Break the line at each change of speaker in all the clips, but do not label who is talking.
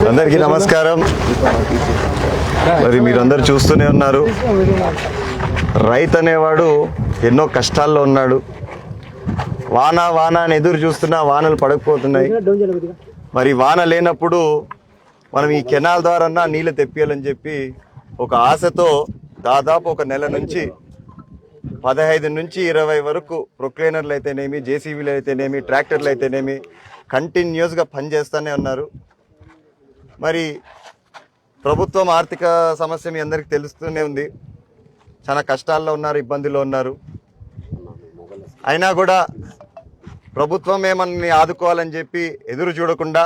అందరికీ నమస్కారం. మరి మీరందరూ చూస్తూనే ఉన్నారు. రైతు అనేవాడు ఎన్నో కష్టాల్లో ఉన్నాడు. వాన వాన అని ఎదురు చూస్తున్నా వానలు పడకపోతున్నాయి. మరి వాన లేనప్పుడు మనం ఈ కెనాల్ ద్వారా నీళ్ళు తెప్పియాలని చెప్పి ఒక ఆశతో దాదాపు ఒక నెల నుంచి పదహైదు నుంచి ఇరవై వరకు ప్రొక్లైనర్లు అయితేనేమి జేసీబీలు అయితేనేమి ట్రాక్టర్లు అయితేనేమి కంటిన్యూస్గా పనిచేస్తూనే ఉన్నారు. మరి ప్రభుత్వం ఆర్థిక సమస్య మీ అందరికీ తెలుస్తూనే ఉంది. చాలా కష్టాల్లో ఉన్నారు ఇబ్బందుల్లో ఉన్నారు. అయినా కూడా ప్రభుత్వం మనల్ని ఆదుకోవాలని చెప్పి ఎదురు చూడకుండా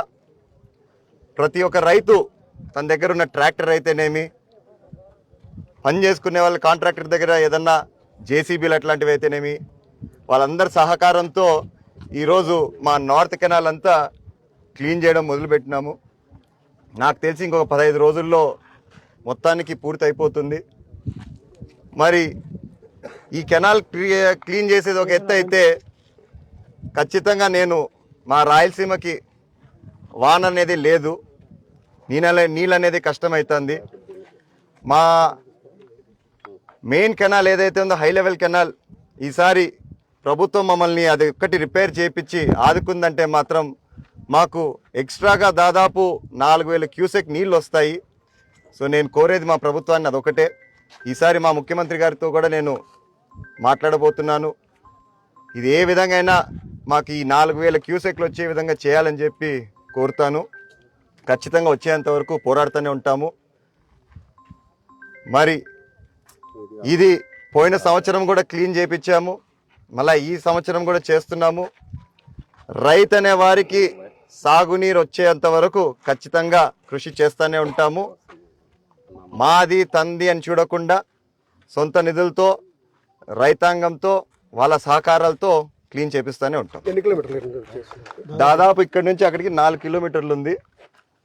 ప్రతి ఒక్క రైతు తన దగ్గర ఉన్న ట్రాక్టర్ అయితేనేమి పని చేసుకునే వాళ్ళ కాంట్రాక్టర్ దగ్గర ఏదన్నా జేసీబీలు అట్లాంటివి అయితేనేమి వాళ్ళందరి సహకారంతో ఈరోజు మా నార్త్ కెనాల్ అంతా క్లీన్ చేయడం మొదలుపెట్టినాము. నాకు తెలిసి ఇంకొక పదహైదు రోజుల్లో మొత్తానికి పూర్తి అయిపోతుంది మరి ఈ కెనాల్ క్లీన్ చేసేది ఒక ఎత్తు అయితే ఖచ్చితంగా నేను మా రాయలసీమకి వాన అనేది లేదు నీళ్ళ నీళ్ళు అనేది కష్టమవుతుంది మా మెయిన్ కెనాల్ ఏదైతే ఉందో హై లెవెల్ కెనాల్ ఈసారి ప్రభుత్వం మమ్మల్ని అది ఒక్కటి రిపేర్ చేయించి ఆదుకుందంటే మాత్రం మాకు ఎక్స్ట్రాగా దాదాపు నాలుగు వేల క్యూసెక్ నీళ్ళు వస్తాయి సో నేను కోరేది మా ప్రభుత్వాన్ని అదొకటే. ఈసారి మా ముఖ్యమంత్రి గారితో కూడా నేను మాట్లాడబోతున్నాను. ఇది ఏ విధంగా అయినా మాకు ఈ నాలుగు వేల క్యూసెక్లు వచ్చే విధంగా చేయాలని చెప్పి కోరుతాను. ఖచ్చితంగా వచ్చేంత వరకు పోరాడుతూనే ఉంటాము. మరి ఇది పోయిన సంవత్సరం కూడా క్లీన్ చేయించాము మళ్ళీ ఈ సంవత్సరం కూడా చేస్తున్నాము. రైతు అనే వారికి సాగునీరు వచ్చేంత వరకు ఖచ్చితంగా కృషి చేస్తూనే ఉంటాము. మాది తంది అని చూడకుండా సొంత నిధులతో రైతాంగంతో వాళ్ళ సహకారాలతో క్లీన్ చేపిస్తూనే ఉంటాం.
ఎన్ని కిలోమీటర్లు చేస్తుంది
దాదాపు ఇక్కడ నుంచి అక్కడికి నాలుగు కిలోమీటర్లు ఉంది.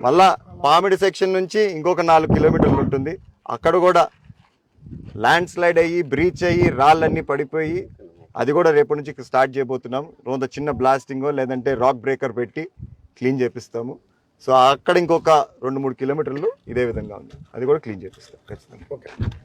మళ్ళా పామిడి సెక్షన్ నుంచి ఇంకొక నాలుగు కిలోమీటర్లు ఉంటుంది. అక్కడ కూడా ల్యాండ్ స్లైడ్ అయ్యి బ్రీచ్ అయ్యి రాళ్ళన్నీ పడిపోయి అది కూడా రేపటి నుంచి స్టార్ట్ చేయబోతున్నాం. కొంత చిన్న బ్లాస్టింగో లేదంటే రాక్ బ్రేకర్ పెట్టి క్లీన్ చేపిస్తాము. సో అక్కడ ఇంకొక రెండు మూడు కిలోమీటర్లు ఇదే విధంగా ఉంది. అది కూడా క్లీన్ చేపిస్తాం ఖచ్చితంగా.
ఓకే.